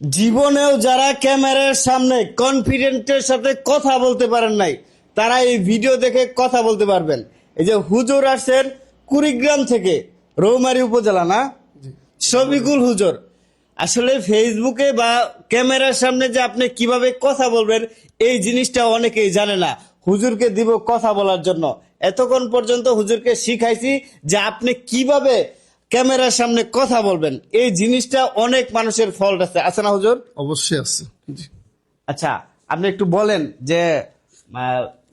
জীবনেও যারা ক্যামেরার সামনে কনফিডেন্টের সাথে কথা বলতে পারেন নাই তারা এই ভিডিও দেখে কথা বলতে পারবেন। এই যে হুজুর আসছেন কুড়িগ্রাম থেকে রৌমারি উপজেলা না? শফিকুল হুজুর। আসলে ফেসবুকে বা ক্যামেরার সামনে যে আপনি কীভাবে কথা বলবেন এই জিনিসটা অনেকেই জানে না। হুজুরকে দিব কথা বলার জন্য। এতক্ষণ পর্যন্ত হুজুরকে শিখাইছি যে আপনি কীভাবে ক্যামেরার সামনে কথা বলবেন। এই জিনিসটা অনেক মানুষের ফল্ট আছে। আছে না হুজুর? অবশ্যই আছে। আচ্ছা আপনি একটু বলেন যে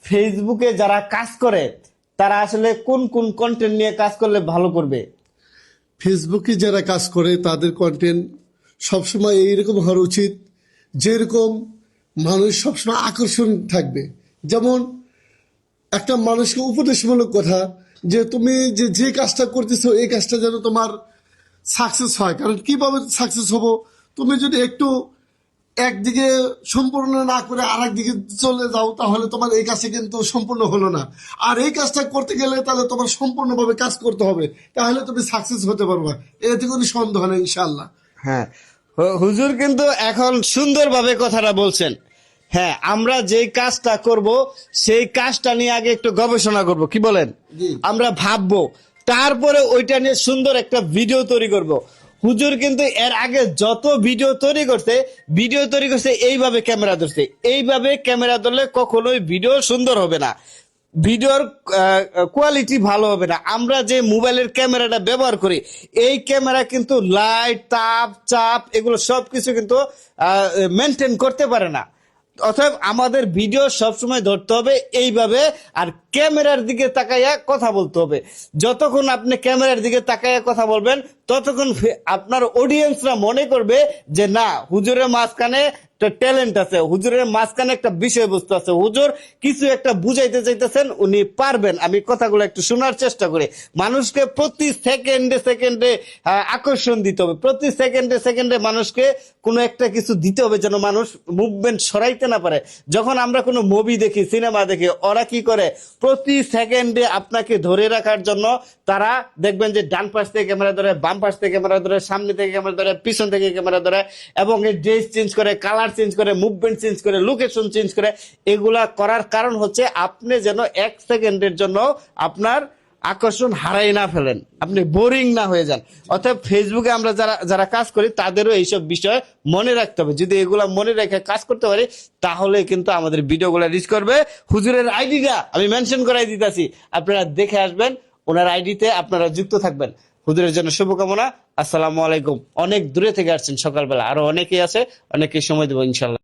ফেসবুকে যারা কাজ করে তারা আসলে কোন কোন কন্টেন্ট নিয়ে কাজ করলে ভালো করবে? ফেসবুকে যারা কাজ করে তাদের কন্টেন্ট সবসময় এইরকম হওয়া উচিত যেরকম মানুষ সবসময় আকর্ষণ থাকবে। যেমন একটা মানুষকে উপদেশমূলক কথা যে তুমি যে যে কাজটা করতেছো, এই কাজটা যেন তোমার সাকসেস হয়। কারণ কীভাবে সাকসেস হব? তুমি যদি একটু একদিকে সম্পূর্ণ না করে আর দিকে চলে যাও, তাহলে তোমার এই কাজটা কিন্তু সম্পূর্ণ হলো না। আর এই কাজটা করতে গেলে তাহলে তোমার সম্পূর্ণভাবে কাজ করতে হবে। তাহলে তুমি সাকসেস হতে পারবে। এতে কোনো সন্দেহ নেই ইনশাল্লাহ হ্যাঁ। হুজুর কিন্তু এখন সুন্দরভাবে কথাটা বলছেন। হ্যাঁ আমরা যেই কাজটা করব সেই কাজটা নিয়ে আগে একটু গবেষণা করব। কি বলেন? আমরা ভাববো তারপরে ওইটা নিয়ে সুন্দর একটা ভিডিও তৈরি করব। হুজুর কিন্তু এর আগে যত ভিডিও তৈরি করছে ভিডিও তৈরি করছে এইভাবে ক্যামেরা ধরছে। এইভাবে ক্যামেরা ধরলে কখনোই ভিডিও সুন্দর হবে না। ভিডিওর কোয়ালিটি ভালো হবে না। আমরা যে মোবাইলের ক্যামেরাটা ব্যবহার করি এই ক্যামেরা কিন্তু লাইট তাপ চাপ এগুলো সবকিছু কিন্তু মেনটেন করতে পারে না। অতএব আমাদের ভিডিও সবসময় ধরতে হবে এইভাবে, আর ক্যামেরার দিকে তাকাইয়া কথা বলতে হবে। যতক্ষণ আপনি ক্যামেরার দিকে তাকাইয়া কথা বলবেন, ততক্ষণ আপনার অডিয়েন্সরা মনে করবে যে, না, হুজুরের মাঝখানে একটা ট্যালেন্ট আছে, হুজুরের মাঝখানে একটা বিষয়বস্তু আছে। হুজুর কিছু একটা বুঝাইতে চাইতেছেন, উনি পারবেন। আমি কথাগুলো একটু শোনার চেষ্টা করি। মানুষকে প্রতি সেকেন্ডে সেকেন্ডে আকর্ষণ দিতে হবে। প্রতি সেকেন্ডে সেকেন্ডে মানুষকে কোনো একটা কিছু দিতে হবে যেন মানুষ মুভমেন্ট সরাইতে না পারে। যখন আমরা কোনো মুভি দেখি সিনেমা দেখি, ওরা কি করে? প্রতি সেকেন্ডে আপনাকে ধরে রাখার জন্য তারা দেখবেন যে ডান পাশ থেকে ক্যামেরা ধরে, বাম পাশ থেকে ক্যামেরা ধরে, সামনে থেকে ক্যামেরা ধরে, পিছন থেকে ক্যামেরা ধরে, এবং এই ড্রেস চেঞ্জ করে কালার চেঞ্জ করে মুভমেন্ট চেঞ্জ করে লোকেশন চেঞ্জ করে, এগুলা করার কারণ হচ্ছে আপনি যেন এক সেকেন্ডের জন্য আপনার আকর্ষণ হারাই না ফেলেন। আপনি বোরিং না হয়ে যান। অর্থাৎ ফেসবুকে আমরা যারা যারা কাজ করি, তাদেরও এইসব বিষয় মনে রাখতে হবে। যদি এগুলা মনে রেখে কাজ করতে পারি, তাহলে কিন্তু আমাদের ভিডিওগুলো রিচ করবে। হুজুরের আইডিটা আমি মেনশন করাই দিতেছি। আপনারা দেখে আসবেন, ওনার আইডিতে আপনারা যুক্ত থাকবেন। হুজুরের জন্য শুভকামনা। আসসালামু আলাইকুম। অনেক দূরে থেকে আসছেন সকালবেলা। আরও অনেকেই আছে, অনেকেই সময় দেবো ইনশাল্লাহ।